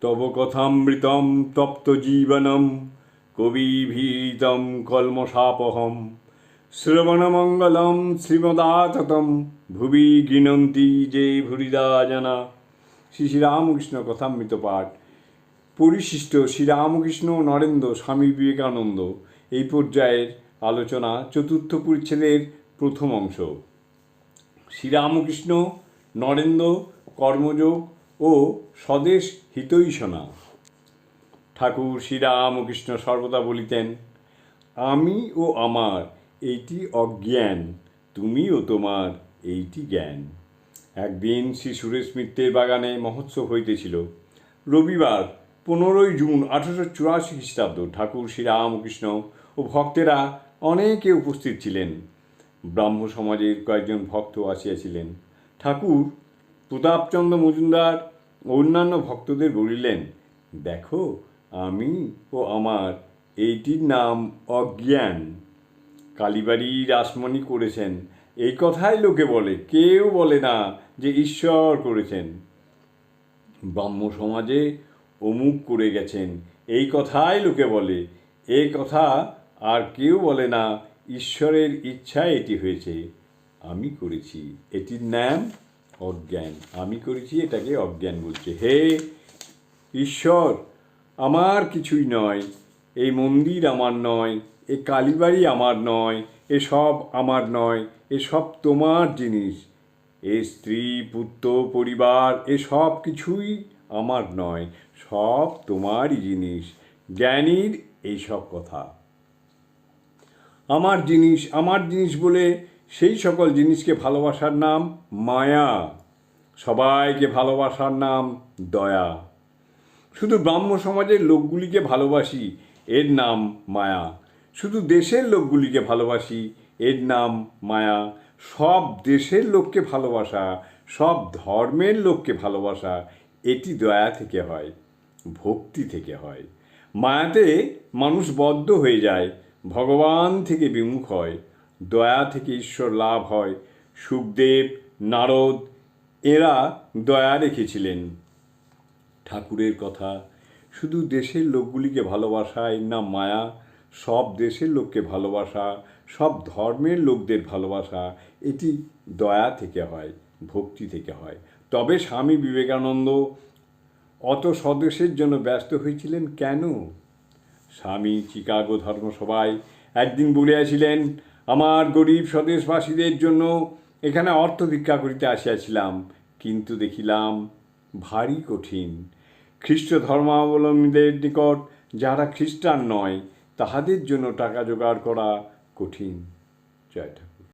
তব কথামৃতম তপ্ত জীবনম কবিভীতম কলমশাপহম। শ্রবণমঙ্গলম শ্রীমদাততম ভুবি গৃণন্তি যে ভুরিদা জানা। শ্রী শ্রীরামকৃষ্ণ কথামৃত পাঠ। পরিশিষ্ট শ্রীরামকৃষ্ণ নরেন্দ্র স্বামী বিবেকানন্দ এই পর্যায়ের আলোচনা চতুর্থ পরিচ্ছেদের প্রথম অংশ। শ্রীরামকৃষ্ণ নরেন্দ্র কর্মযোগ ও স্বদেশ হিতৈষণা। ঠাকুর শ্রীরামকৃষ্ণ সর্বদা বলিতেন, আমি ও আমার এইটি অজ্ঞান তুমি ও তোমার এইটি জ্ঞান। একদিন শ্রী সুরেশ মিত্রের বাগানে মহোৎসব হইতেছিল। রবিবার পনেরোই জুন আঠারোশো চুরাশি খ্রিস্টাব্দ ঠাকুর শ্রীরামকৃষ্ণ ও ভক্তেরা অনেকে উপস্থিত ছিলেন। ব্রাহ্ম সমাজের কয়েকজন ভক্ত আসিয়াছিলেন। ঠাকুর প্রতাপচন্দ্র মজুমদার অন্যান্য ভক্তদের বলিলেন, দেখো, আমি ও আমার এইটির নাম অজ্ঞান। কালীবাড়ি রাসমণি করেছেন। এই কথাই লোকে বলে, কেউ বলে না যে ঈশ্বর করেছেন। ব্রাহ্ম সমাজে অমুক করে গেছেন। এই কথাই লোকে বলে, এ কথা আর কেউ বলে না, ঈশ্বরের ইচ্ছায় এটি হয়েছে। আমি করেছি। এটির নাম অজ্ঞান। আমি করেছি, এটাকে অজ্ঞান বলছে। হে ঈশ্বর, আমার কিছুই নয়। এই মন্দির আমার নয়, এ কালীবাড়ি আমার নয় এসব আমার নয় এসব তোমার জিনিস। এ স্ত্রী, পুত্র, পরিবার এসব কিছুই আমার নয়, সব তোমারই জিনিস। জ্ঞানীর এইসব কথা। আমার জিনিস আমার জিনিস বলে সেই সকল জিনিসকে ভালোবাসার নাম মায়া। সবাইকে ভালোবাসার নাম দয়া। শুধু ব্রাহ্ম সমাজের লোকগুলিকে ভালোবাসি, এর নাম মায়া। শুধু দেশের লোকগুলিকে ভালোবাসি, এর নাম মায়া। সব দেশের লোককে ভালোবাসা, সব ধর্মের লোককে ভালোবাসা, এটি দয়া থেকে হয়, ভক্তি থেকে হয়। মায়াতে মানুষ বদ্ধ হয়ে যায়, ভগবান থেকে বিমুখ হয়। দয়া থেকে ঈশ্বর লাভ হয়। সুখদেব, নারদ, এরা দয়া রেখেছিলেন। ঠাকুরের কথা, শুধু দেশের লোকগুলিকে ভালোবাসায় না মায়া, সব দেশের লোককে ভালোবাসা, সব ধর্মের লোকদের ভালোবাসা, এটি দয়া থেকে হয়, ভক্তি থেকে হয়। তবে স্বামী বিবেকানন্দ অত স্বদেশের জন্য ব্যস্ত হয়েছিলেন কেন? স্বামী চিকাগো ধর্মসভায় একদিন বলিয়াছিলেন আমার গরিব স্বদেশবাসীদের জন্য এখানে অর্থ ভিক্ষা করিতে আসিয়াছিলাম, কিন্তু দেখিলাম ভারী কঠিন। খ্রিস্ট ধর্মাবলম্বীদের নিকট যারা খ্রিস্টান নয়, তাহাদের জন্য টাকা জোগাড় করা কঠিন। জয়